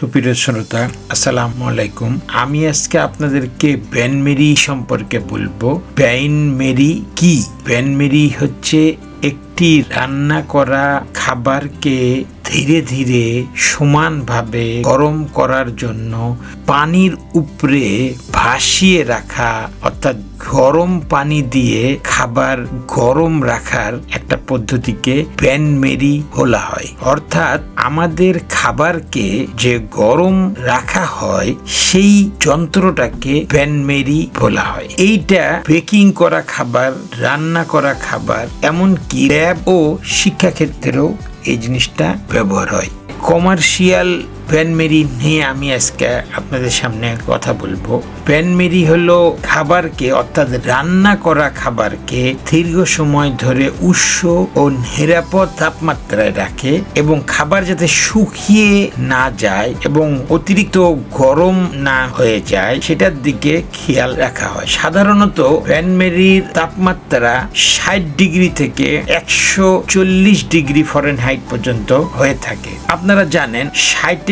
সুপ্রিয় শ্রোতা, আসসালামু আলাইকুম। আমি আজকে আপনাদেরকে ব্যানমেরি সম্পর্কে বলব। ব্যানমেরি কি? ব্যানমেরি হচ্ছে একটি রান্না করা খাবারকে ধীরে ধীরে সমানভাবে গরম করার জন্য পানির উপরে ভাসিয়ে রাখা, অর্থাৎ গরম পানি দিয়ে খাবার গরম রাখার একটা পদ্ধতিকে প্যানমেরি বলা হয়। অর্থাৎ আমাদের খাবারকে যে গরম রাখা হয়, সেই যন্ত্রটাকে প্যানমেরি বলা হয়। এইটা বেকিং করা খাবার, রান্না করা খাবার, এমনকি ল্যাব ও শিক্ষাক্ষেত্রেও এই জিনিসটা ব্যবহার হয়। কমার্শিয়াল প্যানমেরি নিয়ে আমি আজকে আপনাদের সামনে কথা বলব। প্যানমেরি হলো খাবারকে, অর্থাৎ রান্না করা খাবারকে দীর্ঘ সময় ধরে উৎস ও নিরাপদ তাপমাত্রায় রাখে এবং খাবার যাতে শুকিয়ে না যায় এবং অতিরিক্ত গরম না হয়ে যায়, সেটার দিকে খেয়াল রাখা হয়। সাধারণত প্যানমেরির তাপমাত্রা ষাট ডিগ্রি থেকে একশো চল্লিশ ডিগ্রি ফরেনহাইট পর্যন্ত হয়ে থাকে। আপনারা জানেন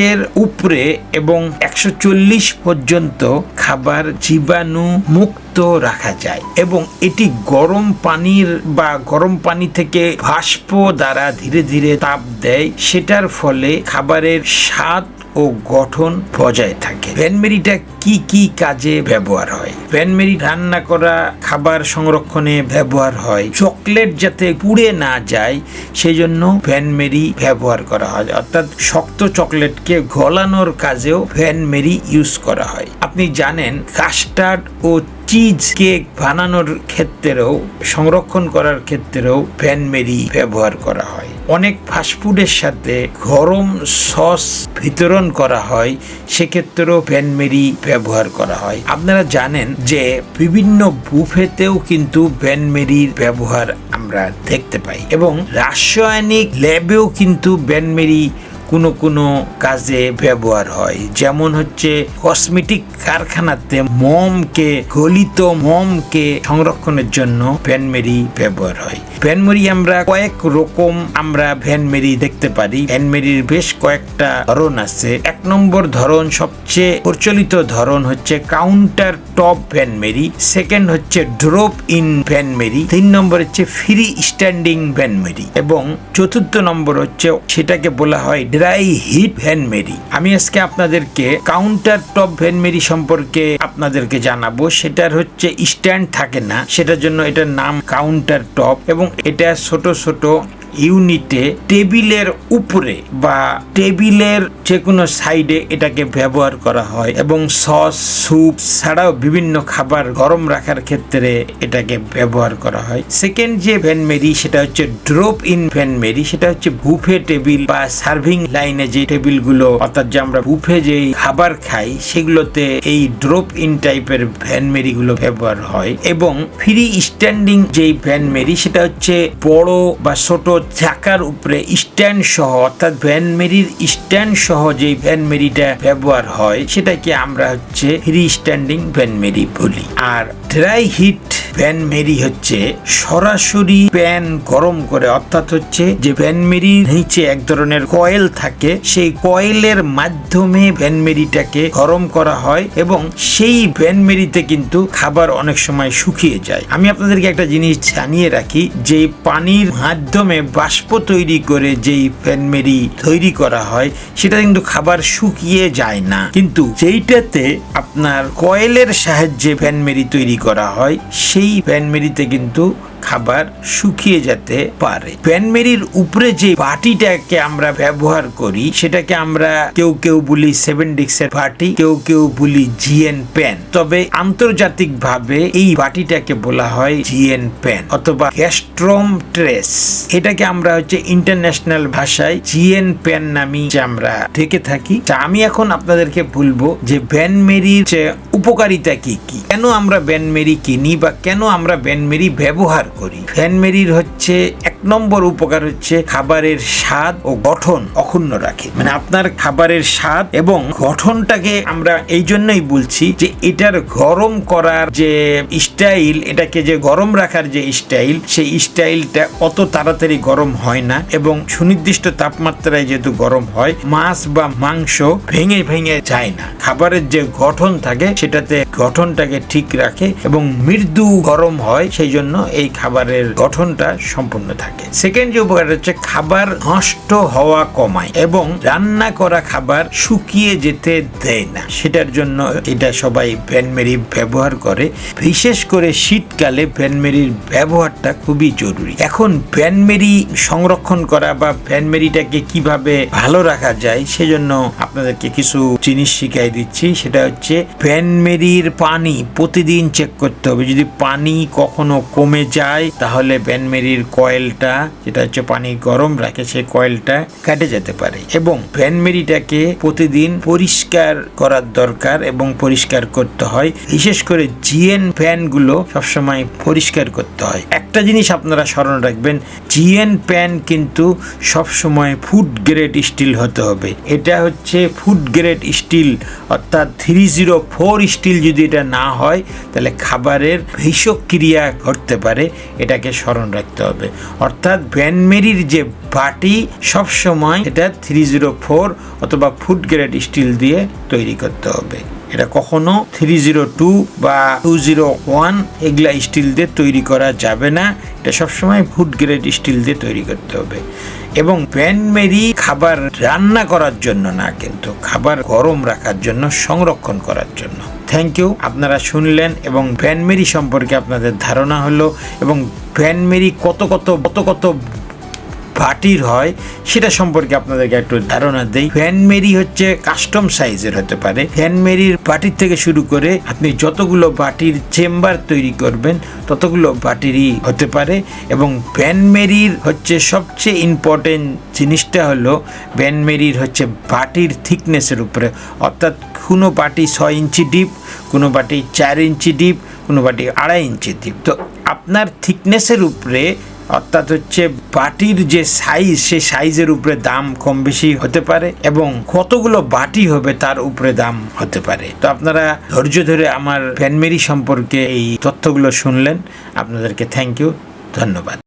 ষাটের উপরে এবং একশো চল্লিশ পর্যন্ত খাবার জীবাণু মুক্ত রাখা যায় এবং এটি গরম পানির বা গরম পানি থেকে বাষ্প দ্বারা ধীরে ধীরে তাপ দেয়। সেটার ফলে খাবারের স্বাদ ও গঠন বজায় থাকে। ভ্যানমেরিটা কি কি কাজে ব্যবহার হয়? ভ্যানমেরি রান্না করা, খাবার সংরক্ষণে ব্যবহার হয়। চকলেট যাতে পুড়ে না যায় সেই জন্য ভ্যানমেরি ব্যবহার করা হয়। অর্থাৎ শক্ত চকলেটকে গলানোর কাজেও ভ্যানমেরি ইউজ করা হয়। আপনি জানেন, কাস্টার্ড ও চিজ কেক বানানোর ক্ষেত্রেও, সংরক্ষণ করার ক্ষেত্রেও ভ্যানমেরি ব্যবহার করা হয়। অনেক ফাস্টফুডের সাথে গরম সস বিতরণ করা হয়, সেক্ষেত্রেও ভ্যানমেরি ব্যবহার করা হয়। আপনারা জানেন যে বিভিন্ন বুফেতেও কিন্তু ভ্যানমেরির ব্যবহার আমরা দেখতে পাই এবং রাসায়নিক ল্যাবেও কিন্তু ভ্যানমেরি কোনো কোনো কাজে ব্যবহার হয়। যেমন হচ্ছে কসমেটিক কারখানাতে মমকে, গলিত মমকে সংরক্ষণের জন্য ভ্যানমেরি ব্যবহার হয়। ভ্যানমেরি আমরা কয়েক রকম আমরা ভ্যানমেরি দেখতে পারি। ভ্যানমেরির বেশ কয়েকটা ধরন আছে। এক নম্বর ধরন, সবচেয়ে প্রচলিত ধরন হচ্ছে counter top bain marie. Second হচ্ছে ড্রপ ইন ভ্যানমেরি। তিন নম্বর হচ্ছে ফ্রি স্ট্যান্ডিং ভ্যানমেরি। এবং চতুর্থ নম্বর হচ্ছে, সেটাকে বলা হয় ড্রাই হিট ভ্যানমেরি আমি আজকে আপনাদেরকে কাউন্টার টপ ভ্যানমেরি সম্পর্কে আপনাদেরকে জানাব। সেটার হচ্ছে স্ট্যান্ড থাকে না। সেটার জন্য এটার নাম কাউন্টার টপ এবং এটা ছোট ছোট ইউনিটে টেবিলের উপরে বা টেবিলের যে কোনো সাইডে এটাকে ব্যবহার করা হয় এবং সস, স্যুপ ছাড়াও বিভিন্ন খাবার গরম রাখার ক্ষেত্রে এটাকে ব্যবহার করা হয়। সেকেন্ড যে ভ্যানমেরি সেটা হচ্ছে ড্রপ ইন ভ্যানমেরি সেটা হচ্ছে বুফে টেবিল বা সার্ভিং লাইনে যে টেবিলগুলো, অর্থাৎ যে আমরা বুফে যে খাবার খাই, সেগুলোতে এই ড্রপ ইন টাইপের ভ্যানমেরি গুলো ব্যবহার হয়। এবং ফ্রি স্ট্যান্ডিং যেই ভ্যানমেরি সেটা হচ্ছে বড় বা ছোট চাকার উপরে স্ট্যান্ড সহ, অর্থাৎ ভ্যানমেরির স্ট্যান্ড সহ যে ভ্যানমেরিটা ব্যবহার হয়, সেটাকে আমরা হচ্ছে ফ্রি স্ট্যান্ডিং ভ্যানমেরি বলি। আর ড্রাই হিট ভ্যান মেরি হচ্ছে সরাসরি প্যান গরম করে, অর্থাৎ হচ্ছে যে ভ্যান মেরির নিচে এক ধরনের কয়েল থাকে, সেই কয়েলের মাধ্যমে ভ্যান মেরিটাকে গরম করা হয় এবং সেই ভ্যান মেরিতে কিন্তু খাবার অনেক সময় শুকিয়ে যায়। আমি আপনাদেরকে একটা জিনিস জানিয়ে রাখি, যে পানির মাধ্যমে বাষ্প তৈরি করে যেই প্যানমেরি তৈরি করা হয়, সেটা কিন্তু খাবার শুকিয়ে যায় না। কিন্তু যেইটাতে আপনার কয়েলের সাহায্যে প্যানমেরি তৈরি করা হয়, সেই প্যানমেরিতে কিন্তু খাবার শুকিয়ে যেতে পারে। প্যানমেরির উপরে যে বাটিটাকে আমরা ব্যবহার করি, সেটাকে আমরা কেউ কেউ বলি সেভেন ডিক্সের বাটি, কেউ কেউ বলি জিএন প্যান। তবে আন্তর্জাতিক ভাবে এই বাটিটাকে বলা হয় জিএন প্যান অথবা গ্যাস্ট্রোম ট্রেস এটাকে আমরা হচ্ছে ইন্টারন্যাশনাল ভাষায় জিএন প্যান নামি আমরা ঢেকে থাকি। তা আমি এখন আপনাদেরকে বলব যে ব্যানমেরির উপকারিতা কি কি? কেন আমরা ব্যানমেরি কিনি বা কেন আমরা ব্যানমেরি ব্যবহার করি। ফ্যানমেরির হচ্ছে এক নম্বর উপকার হচ্ছে খাবারের স্বাদ ও গঠন অক্ষুণ্ণ রাখে। মানে আপনার খাবারের স্বাদ এবং গঠনটাকে আমরা এই জন্যই বলছি যে এটার গরম করার যে স্টাইল, এটাকে যে গরম রাখার যে স্টাইল, সেই স্টাইলটা অত তাড়াতাড়ি গরম হয় না এবং সুনির্দিষ্ট তাপমাত্রায় যেহেতু গরম হয়, মাছ বা মাংস ভেঙে ভেঙে যায় না। খাবারের যে গঠন থাকে, সেটাতে গঠনটাকে ঠিক রাখে এবং মৃদু গরম হয়, সেই জন্য এই খাবারের গঠনটা সম্পূর্ণ থাকে। সেকেন্ড যে উপকার হচ্ছে খাবার নষ্ট হওয়া কমায় এবং রান্না করা খাবার শুকিয়ে যেতে দেয় না। সেটার জন্য এটা সবাই ভ্যানমেরি ব্যবহার করে। বিশেষ করে শীতকালে ভ্যানমেরির ব্যবহারটা খুবই জরুরি। এখন ভ্যানমেরি সংরক্ষণ করা বা ভ্যানমেরিটাকে কীভাবে ভালো রাখা যায় সেজন্য আপনাদেরকে কিছু জিনিস শিখাই দিচ্ছি। সেটা হচ্ছে ভ্যানমেরির পানি প্রতিদিন চেক করতে হবে। যদি পানি কখনো কমে যায়, তাহলে ভ্যানমেরির কয়েলটা যেটা হচ্ছে পানি গরম রাখে, সেই কয়েলটা কেটে যেতে পারে। এবং ভ্যানমেরিটাকে প্রতিদিন পরিষ্কার করার দরকার এবং পরিষ্কার করতে হয়। বিশেষ করে জিএন ফ্যানগুলো সবসময় পরিষ্কার করতে হয়। একটা জিনিস আপনারা স্মরণ রাখবেন, জিএন প্যান কিন্তু সবসময় ফুড গ্রেড স্টিল হতে হবে। এটা হচ্ছে ফুড গ্রেড স্টিল, অর্থাৎ থ্রি জিরো ফোর স্টিল যদি এটা না হয়, তাহলে খাবারের বিষক্রিয়া ঘটতে পারে। এটাকে স্মরণ রাখতে হবে। অর্থাৎ ভ্যানমেরির যে বাটি সবসময় এটা থ্রি জিরো ফোর অথবা ফুড গ্রেড স্টিল দিয়ে তৈরি করতে হবে। এটা কখনো থ্রি জিরো টু বা টু জিরো ওয়ান এগুলা স্টিল দিয়ে তৈরি করা যাবে না। এটা সবসময় ফুড গ্রেড স্টিল দিয়ে তৈরি করতে হবে। এবং প্যান মেরি খাবার রান্না করার জন্য না, কিন্তু খাবার গরম রাখার জন্য, সংরক্ষণ করার জন্য। থ্যাংক ইউ আপনারা শুনলেন এবং ভ্যানমেরি সম্পর্কে আপনাদের ধারণা হলো এবং ভ্যানমেরি কত কত কত কত বাটির হয়, সেটা সম্পর্কে আপনাদেরকে একটু ধারণা দেই। ফ্যানমেরি হচ্ছে কাস্টম সাইজের হতে পারে। ফ্যানমেরির বাটির থেকে শুরু করে আপনি যতগুলো বাটির চেম্বার তৈরি করবেন, ততগুলো বাটিরই হতে পারে। এবং ফ্যানমেরির হচ্ছে সবচেয়ে ইম্পর্টেন্ট জিনিসটা হলো ভ্যানমেরির হচ্ছে বাটির থিকনেসের উপরে। অর্থাৎ কোনো বাটি ছয় ইঞ্চি ডিপ কোনো বাটি চার ইঞ্চি ডিপ কোনো বাটি আড়াই ইঞ্চি ডিপ তো আপনার থিকনেসের উপরে অর্থাৎ হচ্ছে বাটির যে সাইজ সে সাইজের উপরে দাম কম বেশি হতে পারে এবং কতগুলো বাটি হবে তার উপরে দাম হতে পারে। তো আপনারা ধৈর্য ধরে আমার ফ্যানমেরি সম্পর্কে এই তথ্যগুলো শুনলেন। আপনাদেরকে থ্যাংক ইউ ধন্যবাদ।